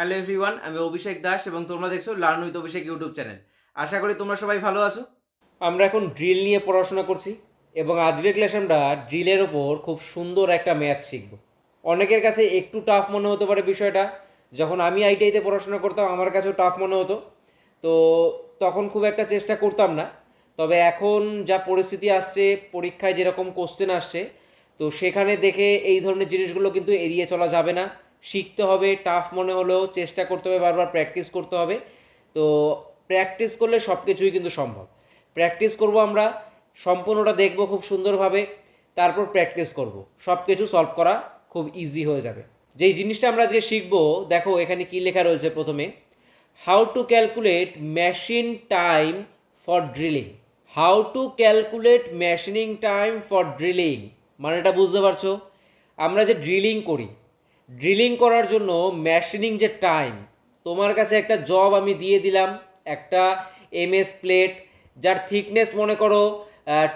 Hello everyone আমি অভিষেক দাস এবং তোমরা দেখছ learn with Abhishek YouTube channel. আশা করি তোমরা সবাই ভালো আছো। আমরা এখন ড্রিল নিয়ে পড়াশোনা করছি এবং আজকের ক্লাসে আমরা ড্রিলের ওপর খুব সুন্দর একটা ম্যাথ শিখব। অনেকের কাছে একটু টাফ মনে হতে পারে বিষয়টা। যখন আমি আইটিআইতে পড়াশোনা করতাম, আমার কাছেও টাফ মনে হতো। তো তখন খুব একটা চেষ্টা করতাম না। তবে এখন যা পরিস্থিতি আসছে, পরীক্ষায় যেরকম কোশ্চেন আসছে, তো সেখানে দেখে এই ধরনের জিনিসগুলো কিন্তু এড়িয়ে চলা যাবে না। শিখতে হবে টাফ মনে হলেও চেষ্টা করতে হবে, বারবার প্র্যাকটিস করতে হবে। তো প্র্যাকটিস করলে সব কিছুই কিন্তু সম্ভব। প্র্যাকটিস করব আমরা, সম্পূর্ণটা দেখব খুব সুন্দরভাবে, তারপর প্র্যাকটিস করব। সব কিছু সলভ করা খুব ইজি হয়ে যাবে। যেই জিনিসটা আমরা আজকে শিখব, দেখো এখানে কি লেখা রয়েছে প্রথমে। How to calculate machine time for drilling how to calculate machining time for drilling মানে এটা বুঝতে পারছ? আমরা যে ড্রিলিং করি ড্রিলিং করার জন্য মেশিনিং যে টাইম তোমার কাছে একটা জব আমি দিয়ে দিলাম, একটা এমএস প্লেট যার থিকনেস মনে করো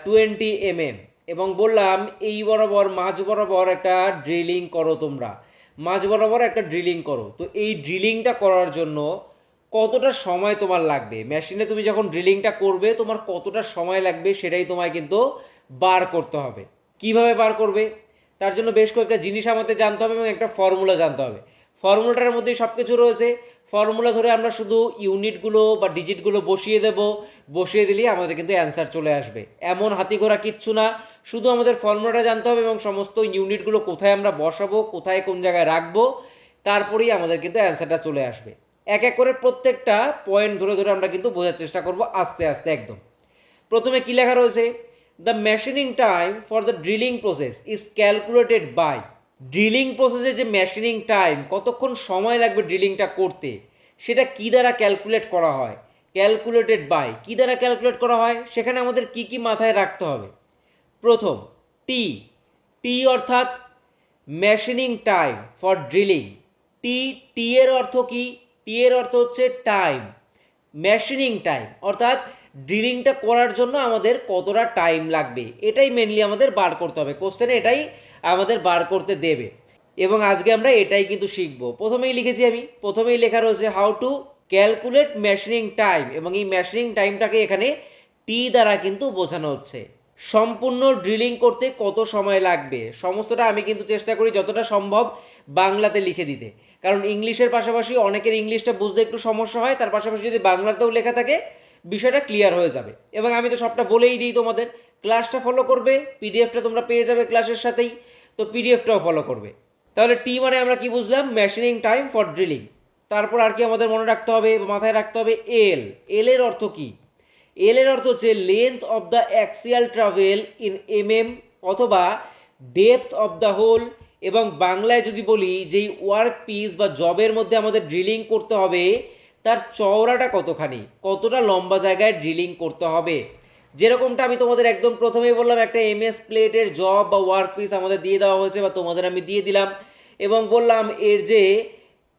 টোয়েন্টি এমএম এবং বললাম এই বরাবর, মাঝ বরাবর একটা ড্রিলিং করো তোমরা। মাঝ বরাবর একটা ড্রিলিং করো। তো এই ড্রিলিংটা করার জন্য কতটা সময় তোমার লাগবে? মেশিনে তুমি যখন ড্রিলিংটা করবে, তোমার কতটা সময় লাগবে সেটাই তোমায় কিন্তু বার করতে হবে। কীভাবে বার করবে? তার জন্য বেশ কয়েকটা জিনিস আমাদের জানতে হবে এবং একটা ফর্মুলা জানতে হবে। ফর্মুলাটার মধ্যেই সব কিছু রয়েছে। ফর্মুলা ধরে আমরা শুধু ইউনিটগুলো বা ডিজিটগুলো বসিয়ে দেব। বসিয়ে দিলেই আমাদের কিন্তু অ্যান্সার চলে আসবে। এমন হাতি ঘোরা কিচ্ছু না। শুধু আমাদের ফর্মুলাটা জানতে হবে এবং সমস্ত ইউনিটগুলো কোথায় আমরা বসাবো, কোথায় কোন জায়গায় রাখব, তারপরেই আমাদের কিন্তু অ্যান্সারটা চলে আসবে। এক এক করে প্রত্যেকটা পয়েন্ট ধরে ধরে আমরা কিন্তু বোঝার চেষ্টা করব আস্তে আস্তে একদম। প্রথমে কী লেখা রয়েছে? The machining time for the drilling process is calculated by drilling প্রসেসে যে মেশিনিং টাইম কতক্ষণ সময় লাগবে ড্রিলিংটা করতে, সেটা কি দ্বারা ক্যালকুলেট করা হয়? ক্যালকুলেটেড বাই কি দ্বারা ক্যালকুলেট করা হয়? সেখানে আমাদের কি কি মাথায় রাখতে হবে? প্রথম টি টি অর্থাৎ machining time for drilling T T এর অর্থ কি? টি এর অর্থ হচ্ছে টাইম মেশিনিং টাইম অর্থাৎ ড্রিলিংটা করার জন্য আমাদের কতটা টাইম লাগবে? এটাই মেনলি আমাদের বার করতে হবে। কোশ্চেনে এটাই আমাদের বার করতে দেবে। এবং আজকে আমরা এটাই কিন্তু শিখব। প্রথমেই লিখেছি আমি। প্রথমেই লেখা রয়েছে how to calculate machining time এবং এই মেশিনিং টাইমটাকে এখানে টি দ্বারা কিন্তু বোঝানো হচ্ছে। সম্পূর্ণ ড্রিলিং করতে কত সময় লাগবে? সমস্তটা আমি কিন্তু চেষ্টা করি যতটা সম্ভব বাংলাতে লিখে দিতে। কারণ ইংলিশের পাশাপাশি অনেকের ইংলিশটা বুঝতে একটু সমস্যা হয়। তার পাশাপাশি যদি বাংলাতেও লেখা থাকে বিষয়টা ক্লিয়ার হয়ে যাবে। এবং আমি তো সবটা বলেই দিই তোমাদের ক্লাসটা ফলো করবে পিডিএফটা তোমরা পেয়ে যাবে ক্লাসের সাথেই, তো পিডিএফটাও ফলো করবে। তাহলে টি মানে আমরা কি বুঝলাম? মেশিনিং টাইম ফর ড্রিলিং তারপর আর কি আমাদের মনে রাখতে হবে, মাথায় রাখতে হবে এল এল এর অর্থ কি? এল এর অর্থ হচ্ছে length of the axial travel in M M অথবা ডেপথ অফ দ্য হোল এবং বাংলায় যদি বলি, যেই ওয়ার্ক পিস বা জবের মধ্যে আমাদের ড্রিলিং করতে হবে তার চওড়াটা কতখানি? কতটা লম্বা জায়গায় ড্রিলিং করতে হবে? যেরকমটা আমি তোমাদের একদম প্রথমেই বললাম, একটা এমএস প্লেটের জব বা ওয়ার্ক পিস আমাদের দিয়ে দেওয়া হয়েছে বা তোমাদের আমি দিয়ে দিলাম। এবং বললাম, এর যে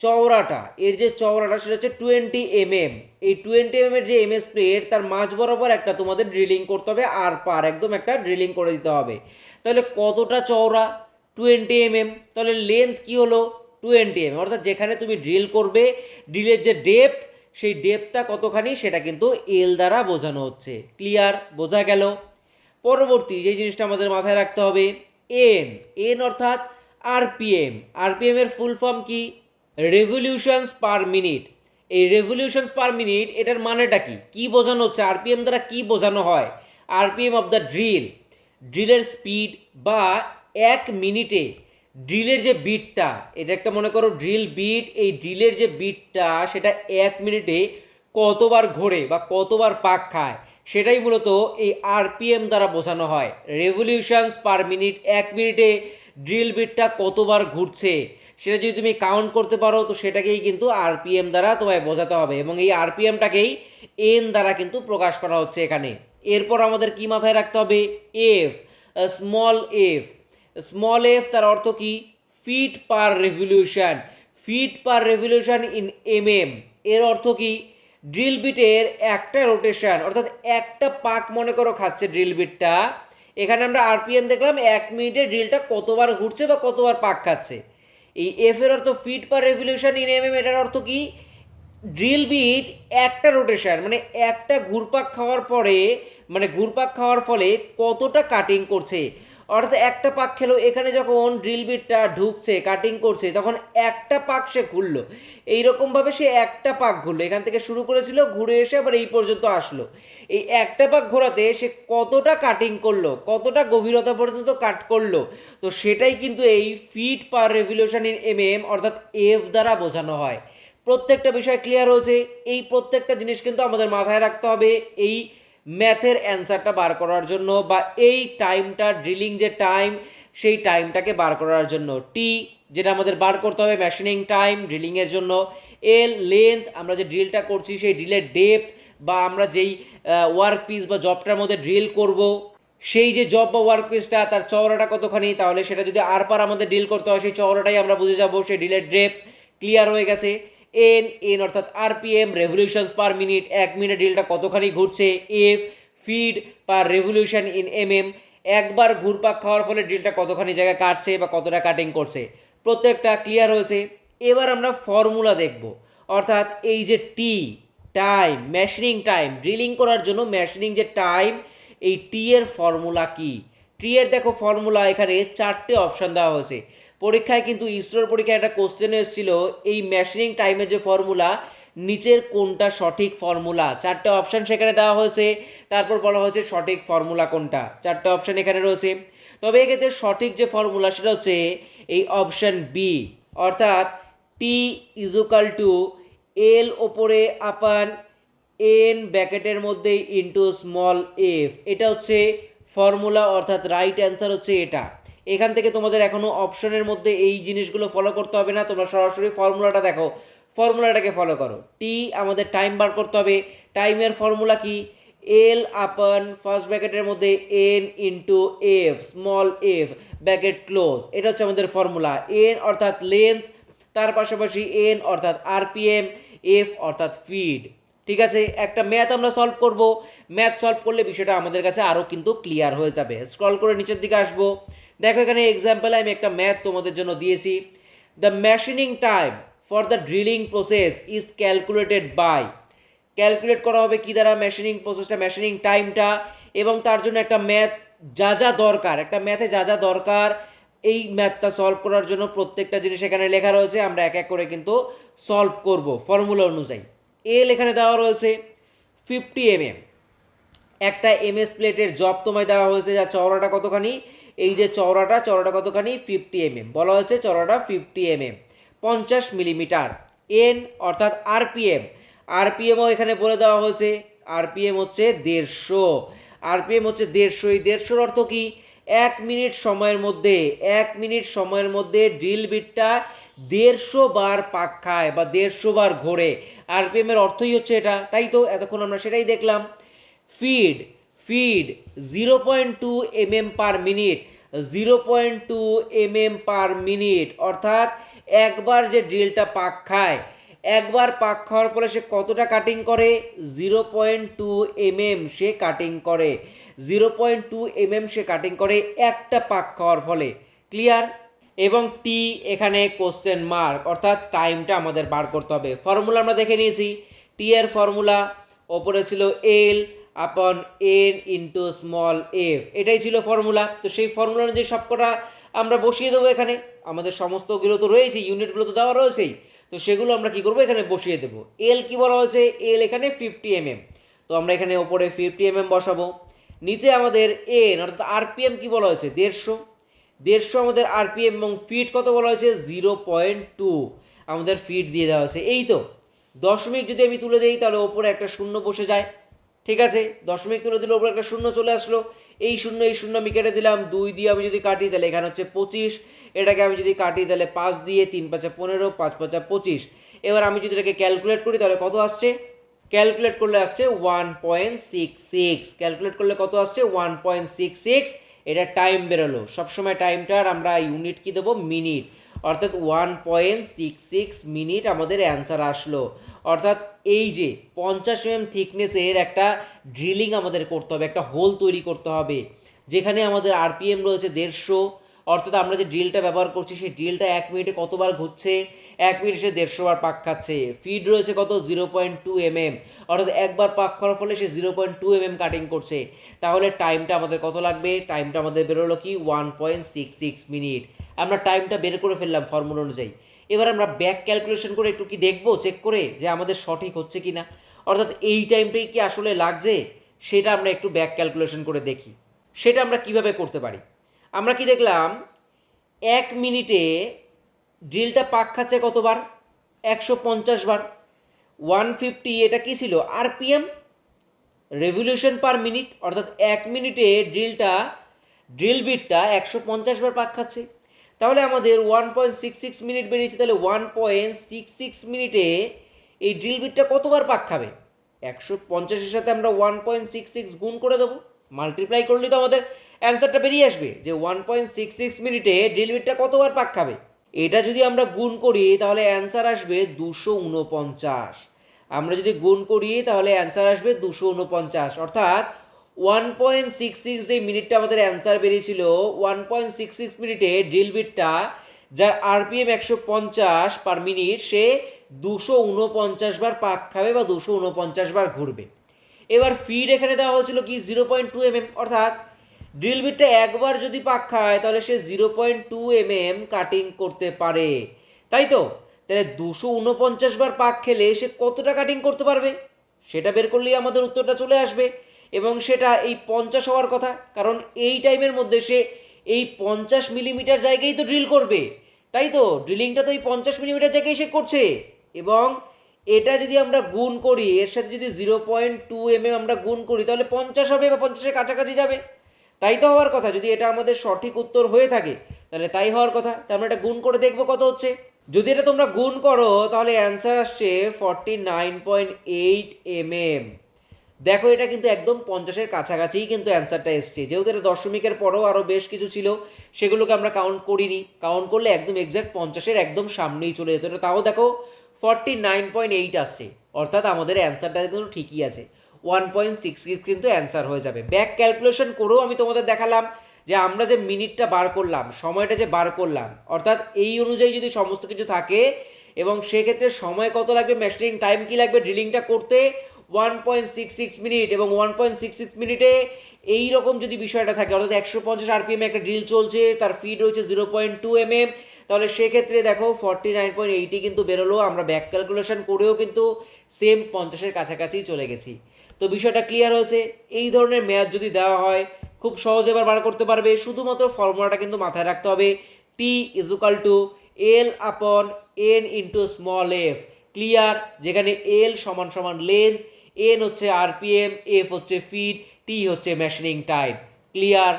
চওড়াটা, এর যে চওড়াটা সেটা হচ্ছে টোয়েন্টি এমএম এই টোয়েন্টি এম এর যে এম এস প্লেট তার মাঝ বরাবর একটা তোমাদের ড্রিলিং করতে হবে আর পার একদম একটা ড্রিলিং করে দিতে হবে। তাহলে কতটা চওড়া? টোয়েন্টি এমএম তাহলে লেন্থ কী হলো? টোয়েন্টি এম অর্থাৎ যেখানে তুমি ড্রিল করবে ড্রিলের যে ডেপথ সেই ডেপথটা কতখানি সেটা কিন্তু এল দ্বারা বোঝানো হচ্ছে। ক্লিয়ার বোঝা গেল? পরবর্তী যে জিনিসটা আমাদের মাথায় রাখতে হবে এন এন অর্থাৎ আরপিএম আরপিএম এর ফুল ফর্ম কি? রেভলিউশনস পার মিনিট এই রেভলিউশনস পার মিনিট এটার মানেটা কি? কি বোঝানো হচ্ছে? আরপিএম দ্বারা কি বোঝানো হয়? আরপিএম অফ দ্য ড্রিল ড্রিলের স্পিড বা এক মিনিটে ড্রিলের যে বিটটা এটা একটা মনে করো ড্রিল বিট এই ড্রিলের যে বিটটা সেটা এক মিনিটে কতবার ঘোরে বা কতবার পাক খায়, সেটাই মূলত এই আরপিএম দ্বারা বোঝানো হয়। রেভলিউশনস পার মিনিট এক মিনিটে ড্রিল বিটটা কতবার ঘুরছে, সেটা যদি তুমি কাউন্ট করতে পারো, তো সেটাকেই কিন্তু আরপিএম দ্বারা তোমায় বোঝাতে হবে এবং এই আরপিএমটাকেই এন দ্বারা কিন্তু প্রকাশ করা হচ্ছে এখানে। এরপর আমাদের কি মাথায় রাখতে হবে? F small F small F তার অর্থ কি? Feed per revolution feed per revolution in M M এর অর্থ কি? ড্রিল বিটের একটা রোটেশন অর্থাৎ একটা পাক মনে করো খাচ্ছে ড্রিল বিটটা এখানে আমরা আরপিএম দেখলাম, এক মিনিটে ড্রিলটা কতবার ঘুরছে বা কতবার পাক খাচ্ছে। এই এফ এর অর্থ feed per revolution in M M এটার অর্থ কি? ড্রিল বিট একটা রোটেশন মানে একটা ঘুরপাক খাওয়ার পরে মানে ঘুরপাক খাওয়ার ফলে কতটা কাটিং করছে? অর্থাৎ একটা পাক খেলো, এখানে যখন ড্রিল বিটটা ঢুকছে কাটিং করছে, তখন একটা পাক সে ঘুরলো। এইরকমভাবে সে একটা পাক ঘুরলো। এখান থেকে শুরু করেছিল, ঘুরে এসে আবার এই পর্যন্ত আসলো। এই একটা পাক ঘোরাতে সে কতটা কাটিং করল, কতটা গভীরতা পর্যন্ত কাট করল, তো সেটাই কিন্তু এই feed per revolution in M M অর্থাৎ এফ দ্বারা বোঝানো হয়। প্রত্যেকটা বিষয় ক্লিয়ার হয়েছে। এই প্রত্যেকটা জিনিস কিন্তু আমাদের মাথায় রাখতে হবে। এই ম্যাথের অ্যান্সারটা বার করার জন্য বা এই টাইমটা ড্রিলিং যে টাইম, সেই টাইমটাকে বার করার জন্য। টি যেটা আমাদের বার করতে হবে মেশিনিং টাইম ড্রিলিংয়ের জন্য। এল লেন্থ আমরা যে ড্রিলটা করছি, সেই ড্রিলের ডেপথ বা আমরা যেই ওয়ার্ক পিস বা জবটার মধ্যে ড্রিল করব, সেই যে জব বা ওয়ার্ক পিসটা তার চওড়াটা কতখানি, তাহলে সেটা যদি আর পার আমাদের ডিল করতে হয়, সেই চওড়াটাই আমরা বুঝে যাব, সেই ডিলের ডেপথ ক্লিয়ার হয়ে গেছে। এন এন অর্থাৎ আরপিএম রেভলিউশনস পার মিনিট এক মিনিট ডিলটা কতখানি ঘুরছে? F feed per revolution in M M একবার ঘুরপাক খাওয়ার ফলে ড্রিলটা কতখানি জায়গায় কাটছে বা কতটা কাটিং করছে? প্রত্যেকটা ক্লিয়ার হয়েছে। এবার আমরা ফর্মুলা দেখব। অর্থাৎ এই যে T time machining time drilling করার জন্য মেশিনিং যে টাইম এই টি এর ফর্মুলা কি? টি এর দেখো ফর্মুলা এখানে চারটে অপশন দেওয়া হয়েছে। পরীক্ষায় কিন্তু ইসরোর পরীক্ষায় একটা কোশ্চেন এসেছিল, এই মেশিনিং টাইমের যে ফর্মুলা নিচের কোনটা সঠিক ফর্মুলা চারটে অপশান সেখানে দেওয়া হয়েছে, তারপর বলা হয়েছে সঠিক ফর্মুলা কোনটা? চারটে অপশান এখানে রয়েছে। তবে এক্ষেত্রে সঠিক যে ফর্মুলা সেটা হচ্ছে এই অপশান বি অর্থাৎ টি ইজুকাল টু এল ওপরে আপান এন ব্যাকেটের মধ্যে ইনটু স্মল এফ এটা হচ্ছে ফর্মুলা অর্থাৎ রাইট অ্যান্সার হচ্ছে এটা। এখান থেকে তোমাদের এখনও অপশনের মধ্যে এই জিনিসগুলো ফলো করতে হবে না, তোমরা সরাসরি ফর্মুলাটা দেখো। ফর্মুলাটাকে ফলো করো। টি আমাদের টাইম বার করতে হবে। টাইমের ফর্মুলা কি? এল আপন ফার্স্ট ব্র্যাকেটের মধ্যে N into F small F bracket close এটা হচ্ছে আমাদের ফর্মুলা এন অর্থাৎ লেন্থ তার পাশাপাশি এন অর্থাৎ আরপিএম এফ অর্থাৎ ফিড ঠিক আছে? একটা ম্যাথ আমরা সলভ করব। ম্যাথ সলভ করলে বিষয়টা আমাদের কাছে আরও কিন্তু ক্লিয়ার হয়ে যাবে। স্ক্রল করে নিচের দিকে আসব। দেখো, এখানে এক্সাম্পলে আমি একটা ম্যাথ তোমাদের জন্য দিয়েছি। The machining time for the drilling process is calculated by calculate করা হবে কী দ্বারা মেশিনিং প্রসেসটা মেশিনিং টাইমটা এবং তার জন্য একটা ম্যাথ যা যা দরকার, একটা ম্যাথে যা যা দরকার, এই ম্যাথটা সলভ করার জন্য প্রত্যেকটা জিনিস এখানে লেখা রয়েছে, আমরা এক এক করে কিন্তু সলভ করব ফর্মুলা অনুযায়ী। এল এখানে দেওয়া রয়েছে ফিফটি এমএম একটা এমএস প্লেটের জব তোমায় দেওয়া হয়েছে যা চওড়াটা কতখানি? এই যে চওড়াটা চওড়াটা কতখানি? ফিফটি এমএম বলা হয়েছে চওড়াটা ফিফটি এমএম পঞ্চাশ মিলিমিটার। এন অর্থাৎ আরপিএম আরপিএমও এখানে বলে দেওয়া হয়েছে আরপিএম হচ্ছে দেড়শো। আরপিএম হচ্ছে দেড়শো। এই দেড়শোর অর্থ কি? এক মিনিট সময়ের মধ্যে, এক মিনিট সময়ের মধ্যে ড্রিল বিটটা দেড়শো বার পাক খায় বা দেড়শো বার ঘোরে। আরপিএম এর অর্থই হচ্ছে এটা। তাই তো এতক্ষণ আমরা সেটাই দেখলাম। Feed feed zero point two M M per minute zero point two M M per minute অর্থাৎ একবার যে ড্রিলটা পাক খায়, একবার পাক খাওয়ার পরে সে কতটা কাটিং করে? Zero point two M M সে কাটিং করে। Zero point two M M সে কাটিং করে একটা পাক খাওয়ার ফলে। ক্লিয়ার এবং টি এখানে কোশ্চেন মার্ক অর্থাৎ টাইমটা আমাদের বার করতে হবে। ফর্মুলা আমরা দেখে নিয়েছি। টি এর ফর্মুলা ওপরে ছিল এল upon N into small F এটাই ছিল ফর্মুলা তো সেই ফর্মুলা অনুযায়ী সবকটা আমরা বসিয়ে দেবো এখানে। আমাদের সমস্তগুলো তো রয়েছে ইউনিটগুলো তো দেওয়া রয়েছেই। তো সেগুলো আমরা কি করব? এখানে বসিয়ে দেবো। এল কি বলা হয়েছে? এল এখানে ফিফটি এমএম তো আমরা এখানে ওপরে ফিফটি এমএম বসাবো। নিচে আমাদের এন অর্থাৎ আরপিএম কি বলা হয়েছে? দেড়শো। দেড়শো আমাদের আরপিএম এবং ফিট কত বলা হয়েছে? জিরো পয়েন্ট টু আমাদের ফিট দিয়ে দেওয়া হয়েছে। এই তো। দশমিক যদি আমি তুলে দিই, তাহলে ওপরে একটা শূন্য বসে যায়। ঠিক আছে, দশমিক তুলে দিলে ওপরে একটা শূন্য চলে আসলো। এই শূন্য এই শূন্য আমি কেটে দিলাম, দুই দিয়ে আমি যদি কাটি, তাহলে এখানে হচ্ছে পঁচিশ। এটাকে আমি যদি কাটি, তাহলে পাঁচ দিয়ে তিন পাঁচা পনেরো, পাঁচ পাঁচা পঁচিশ। এবার আমি যদি এটাকে ক্যালকুলেট করি, তাহলে কত আসছে? ক্যালকুলেট করলে আসছে one point six six calculate করলে কত আসছে? ওয়ান পয়েন্ট সিক্স সিক্স এটা টাইম বেরোলো। সবসময় টাইমটার আমরা ইউনিট কি দেবো? মিনিট অর্থাৎ one point six six minute আমাদের অ্যান্সার আসলো। অর্থাৎ এই যে পঞ্চাশ এম থিকনেসের একটা ড্রিলিং আমাদের করতে হবে, একটা হোল তৈরি করতে হবে। যেখানে আমাদের আরপিএম রয়েছে দেড়শো, অর্থাৎ আমরা যে ড্রিলটা ব্যবহার করছি, সেই ড্রিলটা এক মিনিটে কতবার ঘুরছে? এক মিনিটে সে দেড়শো বার পাক খাচ্ছে। ফিড রয়েছে কত? Zero point two M M অর্থাৎ একবার পাক করার ফলে সে zero point two M M cutting করছে। তাহলে টাইমটা আমাদের কত লাগবে? টাইমটা আমাদের বেরোলো কি? One point six six minute আমরা টাইমটা বের করে ফেললাম ফর্মুলা অনুযায়ী। এবার আমরা ব্যাক ক্যালকুলেশন করে একটু কি দেখব চেক করে যে আমাদের সঠিক হচ্ছে কি না অর্থাৎ এই টাইমটাই কি আসলে লাগছে, সেটা আমরা একটু ব্যাক ক্যালকুলেশন করে দেখি। সেটা আমরা কীভাবে করতে পারি? আমরা কি দেখলাম, এক মিনিটে ড্রিলটা পাক খাচ্ছে কতবার? একশো পঞ্চাশ বার। ওয়ান ফিফটি এটা কী ছিল? আরপিএম রেভলিউশন পার মিনিট অর্থাৎ এক মিনিটে ড্রিলটা ড্রিল বিটটা একশো পঞ্চাশ বার পাক খাচ্ছে। তাহলে আমাদের one point six six minute বেরিয়েছে, তাহলে ওয়ান পয়েন্ট সিক্স সিক্স মিনিটে এই ড্রিল বিটটা কতবার পাক খাবে? একশো পঞ্চাশের সাথে আমরা ওয়ান পয়েন্ট সিক্স সিক্স গুণ করে দেবো। মাল্টিপ্লাই করলেই তো আমাদের অ্যান্সারটা বেরিয়ে আসবে যে ওয়ান পয়েন্ট সিক্স সিক্স মিনিটে ড্রিল বিটটা কতবার পাক খাবে? এটা যদি আমরা গুণ করি, তাহলে অ্যান্সার আসবে দুশো উনপঞ্চাশ। আমরা যদি গুণ করি, তাহলে অ্যান্সার আসবে দুশো উনপঞ্চাশ। অর্থাৎ ওয়ান পয়েন্ট সিক্স সিক্স যে মিনিটটা আমাদের অ্যান্সার বেরিয়েছিল ওয়ান পয়েন্ট সিক্স সিক্স মিনিটে ড্রিল বিটটা যার আরপিএম একশো পঞ্চাশ পার মিনিট সে দুশো উনপঞ্চাশ বার পাক খাবে বা দুশো উনপঞ্চাশ বার ঘুরবে। এবার ফিড এখানে দেওয়া হয়েছিল কি? Zero point two M M অর্থাৎ ড্রিল বিটটা একবার যদি পাক খায়, তাহলে সে zero point two M M cutting করতে পারে। তাই তো? তাহলে দুশো উনপঞ্চাশ বার পাক খেলে সে কতটা কাটিং করতে পারবে? সেটা বের করলেই আমাদের উত্তরটা চলে আসবে। এবং সেটা এই পঞ্চাশ হওয়ার কথা, কারণ এই টাইমের মধ্যে সে এই পঞ্চাশ মিলিমিটার জায়গায় তো ড্রিল করবে। তাই তো? ড্রিলিংটা তো এই পঞ্চাশ মিলিমিটার জায়গায় সে করছে। এবং এটা যদি আমরা গুণ করি, এর সাথে যদি zero point two M M আমরা গুণ করি, তাহলে পঞ্চাশ হবে বা পঞ্চাশের কাছাকাছি যাবে। তাই তো হওয়ার কথা, যদি এটা আমাদের সঠিক উত্তর হয়ে থাকে, তাহলে তাই হওয়ার কথা। তা আমরা এটা গুণ করে দেখব কত হচ্ছে। যদি এটা তোমরা গুণ করো, তাহলে অ্যান্সার আসছে forty nine point eight M M দেখো, এটা কিন্তু একদম পঞ্চাশের কাছাকাছিই কিন্তু অ্যান্সারটা এসছে। যেহেতু এটা দশমিকের পরেও আরও বেশ কিছু ছিল, সেগুলোকে আমরা কাউন্ট করিনি। কাউন্ট করলে একদম এক্স্যাক্ট পঞ্চাশের একদম সামনেই চলে যেত। এটা তাও দেখো ফর্টি নাইন পয়েন্ট এইট আসছে। অর্থাৎ আমাদের অ্যান্সারটা কিন্তু ঠিকই আছে। ওয়ান পয়েন্ট সিক্স সিক্স কিন্তু অ্যান্সার হয়ে যাবে। ব্যাক ক্যালকুলেশন করেও আমি তোমাদের দেখালাম যে আমরা যে মিনিটটা বার করলাম, সময়টা যে বার করলাম, অর্থাৎ এই অনুযায়ী যদি সমস্ত কিছু থাকে এবং সেক্ষেত্রে সময় কত লাগবে মেশিনিং টাইম কি লাগবে ড্রিলিংটা করতে one point six six minute এবং ওয়ান পয়েন্ট সিক্স সিক্স মিনিটে এই রকম যদি বিষয়টা থাকে, অর্থাৎ একশো পঞ্চাশ আরপিএম একটা ড্রিল চলছে, তার ফিড রয়েছে zero point two M M তাহলে সেক্ষেত্রে দেখো ফর্টি নাইন পয়েন্ট এইটি কিন্তু বেরোলো, আমরা ব্যাক ক্যালকুলেশন করেও কিন্তু সেম পঞ্চাশের কাছাকাছি চলে গেছি। তো বিষয়টা ক্লিয়ার হয়েছে, এই ধরনের ম্যাথ যদি দেওয়া হয়, খুব সহজে এবার বার করতে পারবে, শুধুমাত্র ফর্মুলাটা কিন্তু মাথায় রাখতে হবে টি equal to L upon N into small F clear যেখানে এল সমান সমান লেন্থ এন হচ্ছে আরপিএম এফ হচ্ছে ফিড টি হচ্ছে মেশিনিং টাইম ক্লিয়ার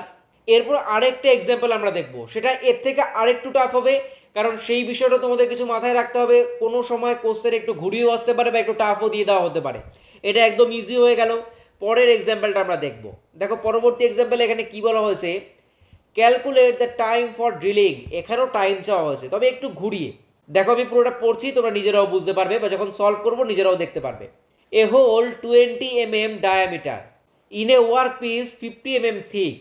এরপর আরেকটা এক্সাম্পল আমরা দেখব। সেটা এর থেকে আরেকটু টাফ হবে, কারণ সেই বিষয়টা তোমাদের কিছু মাথায় রাখতে হবে। কোনো সময় কোশ্চেন একটু ঘুরিয়েও আসতে পারে বা একটু টাফও দিয়ে দেওয়া হতে পারে। এটা একদম ইজি হয়ে গেল। পরের এক্সাম্পলটা আমরা দেখব। দেখো, পরবর্তী এক্সাম্পল এখানে কি বলা হয়েছে? Calculate the time for drilling এখানেও টাইম চাওয়া হয়েছে। তবে একটু ঘুরিয়ে। দেখো, আমি পুরোটা পড়ছি, তোমরা নিজেরাও বুঝতে পারবে বা যখন সলভ করব, নিজেরাও দেখতে পারবে। A hole twenty M M diameter in a workpiece fifty M M thick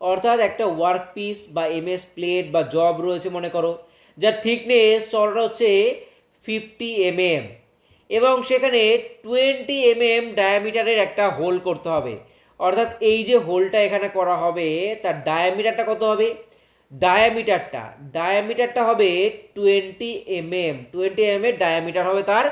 অর্থাৎ একটা ওয়ার্ক পিস বা এমএস প্লেট বা জব রয়েছে মনে করো, যার থিকনেস চলটা হচ্ছে ফিফটি এম এম এবং সেখানে টোয়েন্টি এম এম ডায়ামিটারের একটা হোল করতে হবে। অর্থাৎ এই যে হোলটা এখানে করা হবে, তার ডায়ামিটারটা কত হবে? ডায়ামিটারটা ডায়ামিটারটা হবে twenty M M twenty M এর ডায়ামিটার হবে তার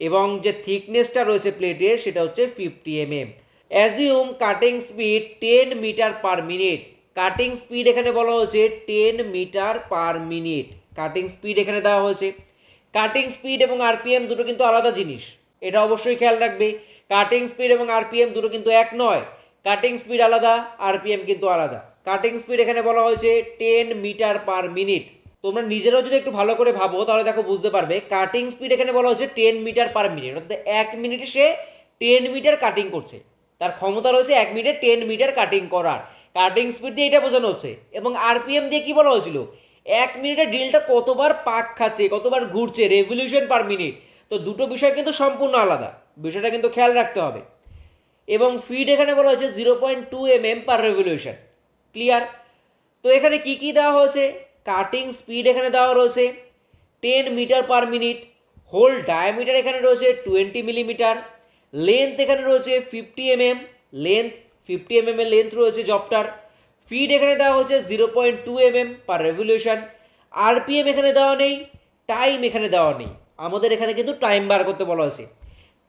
এবং যে থিকনেসটা রয়েছে প্লেটের সেটা হচ্ছে fifty M M assume cutting speed ten metre per minute cutting speed এখানে বলা হয়েছে ten metre per minute cutting speed এখানে দেওয়া হয়েছে। কাটিং স্পিড এবং আরপিএম দুটো কিন্তু আলাদা জিনিস। এটা অবশ্যই খেয়াল রাখবে। কাটিং স্পিড এবং আরপিএম দুটো কিন্তু এক নয়। কাটিং স্পিড আলাদা আরপিএম কিন্তু আলাদা। কাটিং স্পিড এখানে বলা হয়েছে টেন মিটার পার মিনিট তোমরা নিজেরাও যদি একটু ভালো করে ভাবো, তাহলে দেখো বুঝতে পারবে। কাটিং স্পিড এখানে বলা হচ্ছে টেন মিটার পার মিনিট অর্থাৎ এক মিনিটে সে টেন মিটার কাটিং করছে। তার ক্ষমতা রয়েছে এক মিনিটে টেন মিটার কাটিং করার। কাটিং স্পিড দিয়ে এটা বোঝানো হচ্ছে। এবং আরপিএম দিয়ে কী বলা হয়েছিল? এক মিনিটে ড্রিলটা কতবার পাক খাচ্ছে, কতবার ঘুরছে রেভলিউশন পার মিনিট তো দুটো বিষয় কিন্তু সম্পূর্ণ আলাদা। বিষয়টা কিন্তু খেয়াল রাখতে হবে। এবং ফিড এখানে বলা হয়েছে zero point two M M per revolution clear তো এখানে কি কি দেওয়া হয়েছে? কাটিং স্পিড এখানে দেওয়া রয়েছে ten metre per minute hole diameter এখানে রয়েছে টোয়েন্টি মিলিমিটার লেন্থ এখানে রয়েছে fifty MM length fifty MM এর লেন্থ রয়েছে জবটার ফিড এখানে দেওয়া হচ্ছে zero point two MM per revolution RPM এখানে দেওয়া নেই টাইম এখানে দেওয়া নেই, আমাদের এখানে কিন্তু টাইম বার করতে বলা হয়েছে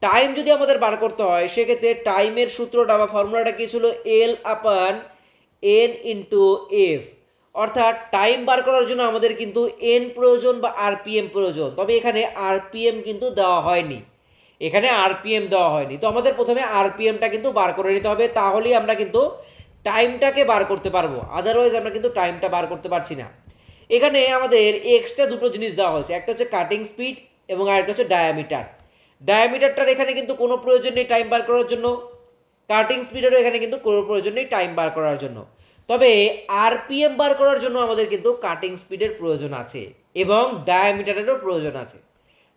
টাইম যদি আমাদের বার করতে হয়, সেক্ষেত্রে টাইমের সূত্রটা বা ফর্মুলাটা কি ছিল? L upon N into F অর্থাৎ টাইম বার করার জন্য আমাদের কিন্তু এন প্রয়োজন বা আরপিএম প্রয়োজন। তবে এখানে আরপিএম কিন্তু দেওয়া হয়নি। এখানে আরপিএম দেওয়া হয়নি। তো আমাদের প্রথমে আরপিএমটা কিন্তু বার করে নিতে হবে। তাহলেই আমরা কিন্তু টাইমটাকে বার করতে পারব। আদারওয়াইজ আমরা কিন্তু টাইমটা বার করতে পারছি না। এখানে আমাদের এক্সট্রা দুটো জিনিস দেওয়া হয়েছে। একটা হচ্ছে কাটিং স্পিড এবং আরেকটা হচ্ছে ডায়ামিটার ডায়ামিটারটার এখানে কিন্তু কোনো প্রয়োজন নেই টাইম বার করার জন্য। কাটিং স্পিডেরও এখানে কিন্তু কোনো প্রয়োজন নেই টাইম বার করার জন্য। তবে আরপিএম বার করার জন্য আমাদের কিন্তু কাটিং স্পিডের প্রয়োজন আছে এবং ডায়ামিটারেরও প্রয়োজন আছে।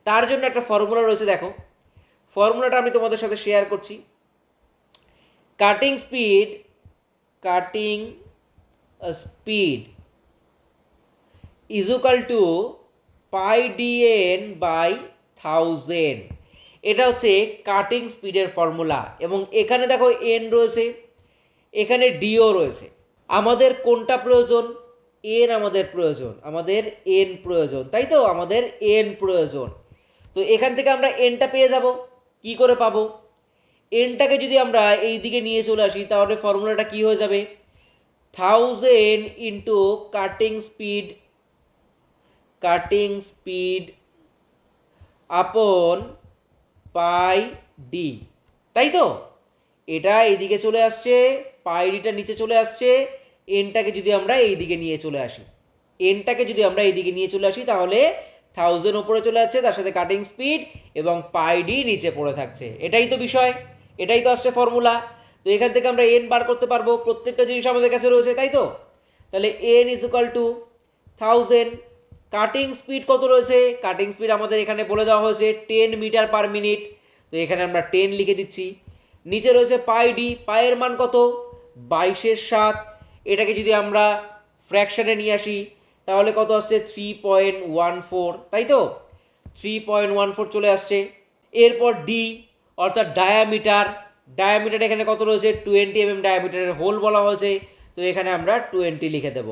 তার জন্য একটা ফর্মুলা রয়েছে, দেখো। ফর্মুলাটা আমি তোমাদের সাথে শেয়ার করছি। Cutting speed cutting speed equal to pi DN by thousand এটা হচ্ছে কাটিং স্পিডের ফর্মুলা এবং এখানে দেখো এন রয়েছে, এখানে ডিও রয়েছে। আমাদের কোনটা প্রয়োজন? এন আমাদের প্রয়োজন। আমাদের এন প্রয়োজন। তাই তো? আমাদের এন প্রয়োজন। তো এখান থেকে আমরা এনটা পেয়ে যাব। কি করে পাবো? এনটাকে যদি আমরা এই দিকে নিয়ে চলে আসি, তাহলে ফর্মুলাটা কি হয়ে যাবে? Thousand into cutting speed cutting speed upon pi D তাই তো? এটা এইদিকে চলে আসছে পাই ডিটা নিচে চলে আসছে, এনটাকে যদি আমরা এই দিকে নিয়ে চলে আসি। এনটাকে যদি আমরা এই দিকে নিয়ে চলে আসি, তাহলে থাউজেন্ড ওপরে চলে যাচ্ছে, তার সাথে কাটিং স্পিড এবং পাইডি নিচে পড়ে থাকছে। এটাই তো বিষয়, এটাই তো আসছে ফর্মুলা তো এখান থেকে আমরা এন বার করতে পারব, প্রত্যেকটা জিনিস আমাদের কাছে রয়েছে, তাই তো? তাহলে N is equal to thousand cutting speed কত রয়েছে? কাটিং স্পিড আমাদের এখানে বলে দেওয়া হয়েছে টেন মিটার পার মিনিট তো এখানে আমরা টেন লিখে দিচ্ছি। নিচে রয়েছে পাই ডি পায়ের মান কত? বাইশের সাত। এটাকে যদি আমরা ফ্র্যাকশানে নিয়ে আসি, তাহলে কত আসছে? থ্রি পয়েন্ট ওয়ান ফোর তাই তো? থ্রি পয়েন্ট ওয়ান ফোর চলে আসছে। এরপর ডি অর্থাৎ ডায়ামিটার ডায়ামিটার এখানে কত রয়েছে? টোয়েন্টি এম এম ডায়ামিটারের হোল বলা হয়েছে। তো এখানে আমরা টোয়েন্টি লিখে দেব।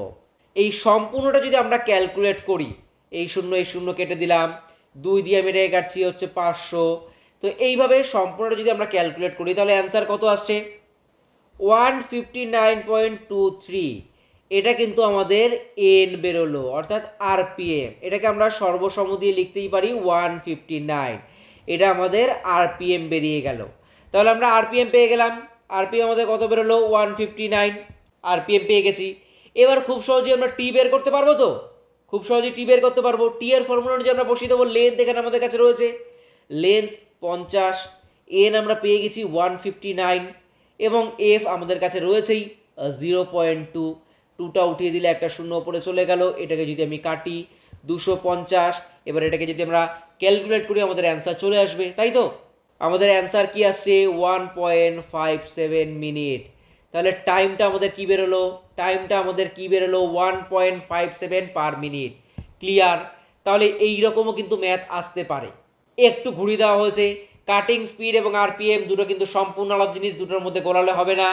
এই সম্পূর্ণটা যদি আমরা ক্যালকুলেট করি, এই শূন্য এই শূন্য কেটে দিলাম। দুই দিয়ে আমি রেখে কাটছি হচ্ছে পাঁচশো। তো এইভাবে সম্পূর্ণটা যদি আমরা ক্যালকুলেট করি, তাহলে অ্যান্সার কত আসছে? One fifty nine point two three এটা কিন্তু আমাদের এন বেরোলো, অর্থাৎ আরপিএম এটাকে আমরা সর্বসম দিয়ে লিখতেই পারি ওয়ান ফিফটি নাইন এটা আমাদের আরপিএম বেরিয়ে গেল। তাহলে আমরা আরপিএম পেয়ে গেলাম। আরপিএম আমাদের কত বেরোলো? ওয়ান ফিফটি নাইন আরপিএম পেয়ে গেছি। এবার খুব সহজেই আমরা টি বের করতে পারব তো? খুব সহজেই টি বের করতে পারব। টি এর ফর্মুলা অনুযায়ী আমরা বসিয়ে দেবো। লেন্থ এখানে আমাদের কাছে রয়েছে। লেন্থ পঞ্চাশ। এন আমরা পেয়ে গেছি ওয়ান ফিফটি নাইন এবং এফ আমাদের কাছে রয়েছেই জিরো পয়েন্ট টু টুটা উঠিয়ে দিলে একটা শূন্য ওপরে চলে গেল। এটাকে যদি আমি কাটি, দুশো পঞ্চাশ। এবার এটাকে যদি আমরা ক্যালকুলেট করি, আমাদের অ্যান্সার চলে আসবে, তাই তো? আমাদের অ্যান্সার কি আসছে? One point five seven minute তাহলে টাইমটা আমাদের কি বেরোলো? টাইমটা আমাদের কি বেরোলো? One point five seven per minute clear তাহলে এই রকমও কিন্তু ম্যাথ আসতে পারে। একটু ঘুরিয়ে দেওয়া হয়েছে। কাটিং স্পিড এবং আরপিএম দুটো কিন্তু সম্পূর্ণ আলাদা জিনিস, দুটোর মধ্যে গোলালে হবে না।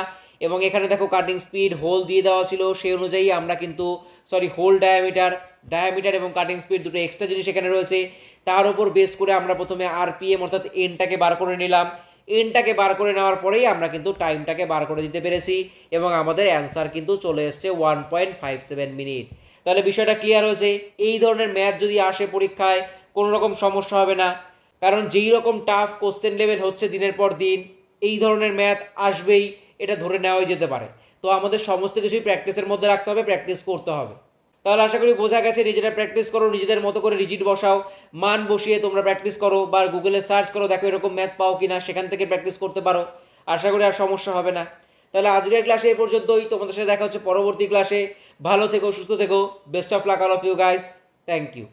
এবং এখানে দেখো কাটিং স্পিড হোল দিয়ে দেওয়া ছিল, সেই অনুযায়ী আমরা কিন্তু সরি হোল ডায়ামিটার ডায়ামিটার এবং কাটিং স্পিড দুটো এক্সট্রা জিনিস এখানে রয়েছে। তার উপর বেস করে আমরা প্রথমে আরপিএম অর্থাৎ এনটাকে বার করে নিলাম। এনটাকে বার করে নেওয়ার পরেই আমরা কিন্তু টাইমটাকে বার করে দিতে পেরেছি এবং আমাদের অ্যান্সার কিন্তু চলে এসছে one point five seven minute তাহলে বিষয়টা ক্লিয়ার হয়েছে। এই ধরনের ম্যাথ যদি আসে পরীক্ষায়, কোনো রকম সমস্যা হবে না। কারণ যেই রকম টাফ কোশ্চেন লেভেল হচ্ছে দিনের পর দিন, এই ধরনের ম্যাথ আসবেই, এটা ধরে নেওয়াই যেতে পারে। তো আমাদের সমস্ত কিছুই প্র্যাকটিসের মধ্যে রাখতে হবে প্র্যাকটিস করতে হবে। তাহলে আশা করি বোঝা গেছে, নিজেরা প্র্যাকটিস করো, নিজেদের মতো করে রিজিট বসাও, মান বসিয়ে তোমরা প্র্যাকটিস করো, বা গুগলে সার্চ করো, দেখো এরকম ম্যাথ পাও কি না সেখান থেকে প্র্যাকটিস করতে পারো। আশা করি আর সমস্যা হবে না। তাহলে আজকের ক্লাসে এই পর্যন্তই, তোমাদের সাথে দেখা হচ্ছে পরবর্তী ক্লাসে ভালো থেকো, সুস্থ থেকো best of luck all of you guys thank you